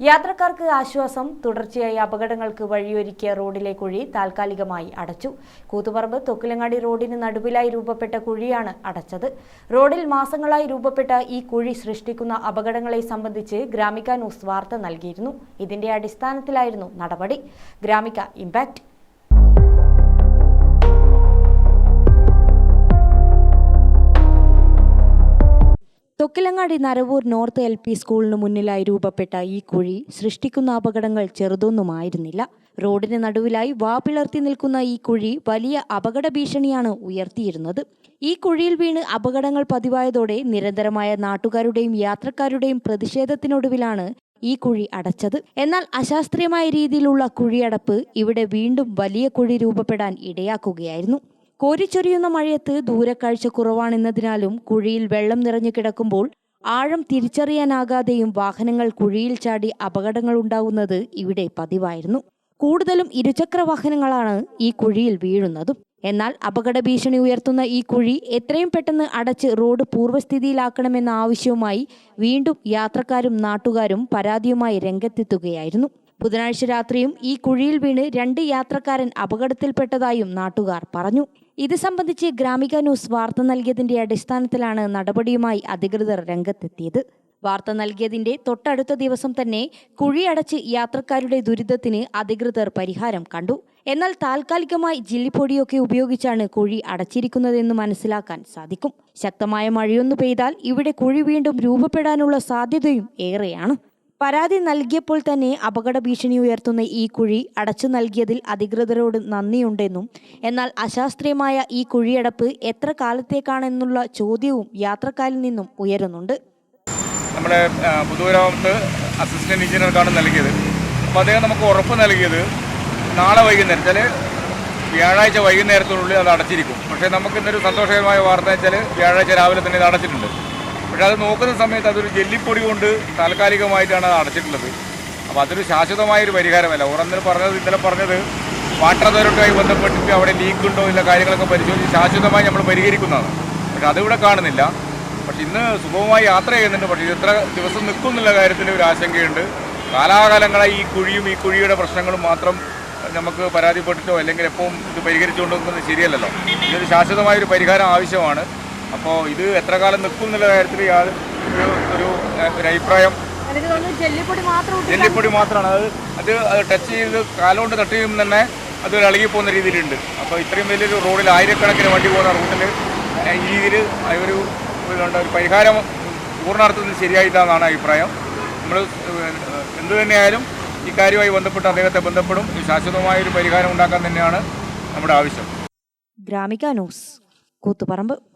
യാത്രക്കാർക്ക് ആശ്വാസം തുടർച്ചയായി അപകടങ്ങൾക്ക് വഴിയൊരുക്കിയ റോഡിലെ കുഴി താൽക്കാലികമായി അടച്ചു. കൂത്തുപറമ്പ് തൊക്കിലങ്ങാടി റോഡിന് നടുവിലായി രൂപപ്പെട്ട കുഴിയാണ് അടച്ചത്. റോഡിൽ മാസങ്ങളായി രൂപപ്പെട്ട ഈ കുഴി സൃഷ്ടിക്കുന്ന അപകടങ്ങളെ സംബന്ധിച്ച് ഗ്രാമിക ന്യൂസ് വാർത്ത നൽകിയിരുന്നു. ഇതിന്റെ അടിസ്ഥാനത്തിലായിരുന്നു നടപടി. Gramika impact. Thokkilangadi Naravoor north L P സ്കൂളിന് മുന്നിലായി രൂപപ്പെട്ട ഈ കുഴി സൃഷ്ടിക്കുന്ന അപകടങ്ങൾ ചെറുതൊന്നുമായിരുന്നില്ല. റോഡിന് നടുവിലായി വാപിളർത്തി നിൽക്കുന്ന ഈ കുഴി വലിയ അപകട ഭീഷണിയാണ് ഉയർത്തിയിരുന്നത്. ഈ കുഴിയിൽ വീണ് അപകടങ്ങൾ പതിവായതോടെ നിരന്തരമായ നാട്ടുകാരുടെയും യാത്രക്കാരുടെയും പ്രതിഷേധത്തിനൊടുവിലാണ് ഈ കുഴി അടച്ചത്. എന്നാൽ അശാസ്ത്രീയമായ രീതിയിലുള്ള കുഴിയടപ്പ് ഇവിടെ വീണ്ടും വലിയ കുഴി രൂപപ്പെടാൻ ഇടയാക്കുകയായിരുന്നു. കോരിച്ചൊരിയുന്ന മഴയത്ത് ദൂരക്കാഴ്ച കുറവാണെന്നതിനാലും കുഴിയിൽ വെള്ളം നിറഞ്ഞു കിടക്കുമ്പോൾ ആഴം തിരിച്ചറിയാനാകാതെയും വാഹനങ്ങൾ കുഴിയിൽ ചാടി അപകടങ്ങൾ ഉണ്ടാകുന്നത് ഇവിടെ പതിവായിരുന്നു. കൂടുതലും ഇരുചക്ര വാഹനങ്ങളാണ് ഈ കുഴിയിൽ വീഴുന്നതും. എന്നാൽ അപകട ഭീഷണി ഉയർത്തുന്ന ഈ കുഴി എത്രയും പെട്ടെന്ന് അടച്ച് റോഡ് പൂർവസ്ഥിതിയിലാക്കണമെന്ന ആവശ്യവുമായി വീണ്ടും യാത്രക്കാരും നാട്ടുകാരും പരാതിയുമായി രംഗത്തെത്തുകയായിരുന്നു. ബുധനാഴ്ച രാത്രിയും ഈ കുഴിയിൽ വീണ് രണ്ട് യാത്രക്കാരൻ അപകടത്തിൽപ്പെട്ടതായും നാട്ടുകാർ പറഞ്ഞു. ഇത് സംബന്ധിച്ച് ഗ്രാമിക ന്യൂസ് വാർത്ത നൽകിയതിന്റെ അടിസ്ഥാനത്തിലാണ് നടപടിയുമായി അധികൃതർ രംഗത്തെത്തിയത്. വാർത്ത നൽകിയതിന്റെ തൊട്ടടുത്ത ദിവസം തന്നെ കുഴി അടച്ച് യാത്രക്കാരുടെ ദുരിതത്തിന് അധികൃതർ പരിഹാരം കണ്ടു. എന്നാൽ താൽക്കാലികമായി ജില്ലിപ്പൊടിയൊക്കെ ഉപയോഗിച്ചാണ് കുഴി അടച്ചിരിക്കുന്നതെന്ന് മനസ്സിലാക്കാൻ സാധിക്കും. ശക്തമായ മഴയൊന്നു പെയ്താൽ ഇവിടെ കുഴി വീണ്ടും രൂപപ്പെടാനുള്ള സാധ്യതയും ഏറെയാണ്. പരാതി നൽകിയപ്പോൾ തന്നെ അപകട ഭീഷണി ഉയർത്തുന്ന ഈ കുഴി അടച്ചു നൽകിയതിൽ അധികൃതരോട് നന്ദിയുണ്ടെന്നും എന്നാൽ അശാസ്ത്രീയമായ ഈ കുഴിയടപ്പ് എത്ര കാലത്തേക്കാണെന്നുള്ള ചോദ്യവും യാത്രക്കാരിൽ നിന്നും ഉയരുന്നുണ്ട്. നമ്മുടെ പുതുവരാമത്ത് അസിസ്റ്റന്റ് എഞ്ചിനീയർക്കാണ് നൽകിയത്. അപ്പോൾ അദ്ദേഹം നമുക്ക് ഉറപ്പ് നൽകിയത് നാളെ വൈകുന്നേരം വെച്ചാൽ വ്യാഴാഴ്ച വൈകുന്നേരത്തിനുള്ളിൽ അത് അടച്ചിരിക്കും. പക്ഷേ നമുക്ക് ഇന്നൊരു സന്തോഷകരമായ വാർത്ത വെച്ചാൽ വ്യാഴാഴ്ച രാവിലെ തന്നെ ഇത് അടച്ചിട്ടുണ്ട്. പക്ഷേ അത് നോക്കുന്ന സമയത്ത് അതൊരു ജെല്ലിപ്പൊടി കൊണ്ട് താൽക്കാലികമായിട്ടാണ് അത് അടച്ചിട്ടുള്ളത്. അപ്പോൾ അതൊരു ശാശ്വതമായൊരു പരിഹാരമല്ല. ഉറന്നിൽ പറഞ്ഞത് ഇന്നലെ പറഞ്ഞത് വാട്ടർ അതോറിറ്റിയുമായി ബന്ധപ്പെട്ടിട്ട് അവിടെ ലീക്ക് ഉണ്ടോ ഇല്ല കാര്യങ്ങളൊക്കെ പരിശോധിച്ച് ശാശ്വതമായി നമ്മൾ പരിഹരിക്കുന്നതാണ്. പക്ഷേ അതിവിടെ കാണുന്നില്ല. പക്ഷെ ഇന്ന് സുഗമമായി യാത്ര ചെയ്യുന്നുണ്ട്. പക്ഷേ ഇത് എത്ര ദിവസം നിൽക്കും എന്നുള്ള കാര്യത്തിൽ ഒരു ആശങ്കയുണ്ട്. കാലാകാലങ്ങളായി ഈ കുഴിയും ഈ കുഴിയുടെ പ്രശ്നങ്ങളും മാത്രം നമുക്ക് പരാതിപ്പെട്ടിട്ടോ അല്ലെങ്കിൽ എപ്പോഴും ഇത് പരിഹരിച്ചുകൊണ്ടിരിക്കുന്നത് ശരിയല്ലല്ലോ. ഇതൊരു ശാശ്വതമായൊരു പരിഹാരം ആവശ്യമാണ്. അപ്പോൾ ഇത് എത്ര കാലം നിൽക്കും എന്നുള്ള കാര്യത്തിൽ യാതൊരു ഒരു- ഒരു അഭിപ്രായം ജെല്ലിപ്പൊടി മാത്രം ജെല്ലിപ്പൊടി മാത്രമാണ്. അത് അത് ടച്ച് ചെയ്ത് കാലുകൊണ്ട് തട്ടി ചെയ്യുമ്പോൾ തന്നെ അത് ഒരു ഇളകി പോകുന്ന രീതിയിലുണ്ട്. അപ്പോൾ ഇത്രയും വലിയൊരു റോഡിൽ ആയിരക്കണക്കിന് വണ്ടി പോകുന്ന റൂട്ടിൽ ഈ രീതിയിൽ ഒരു ഒരു പരിഹാരം പൂർണാർത്ഥത്തിൽ ശരിയായിട്ടാണ് അഭിപ്രായം. നമ്മൾ എന്തു തന്നെയായാലും ഈ കാര്യവുമായി ബന്ധപ്പെട്ട് അദ്ദേഹത്തെ ബന്ധപ്പെടും. ഒരു ശാശ്വതമായ ഒരു പരിഹാരം ഉണ്ടാക്കാൻ തന്നെയാണ് നമ്മുടെ ആവശ്യം. Gramika news Koothuparamba.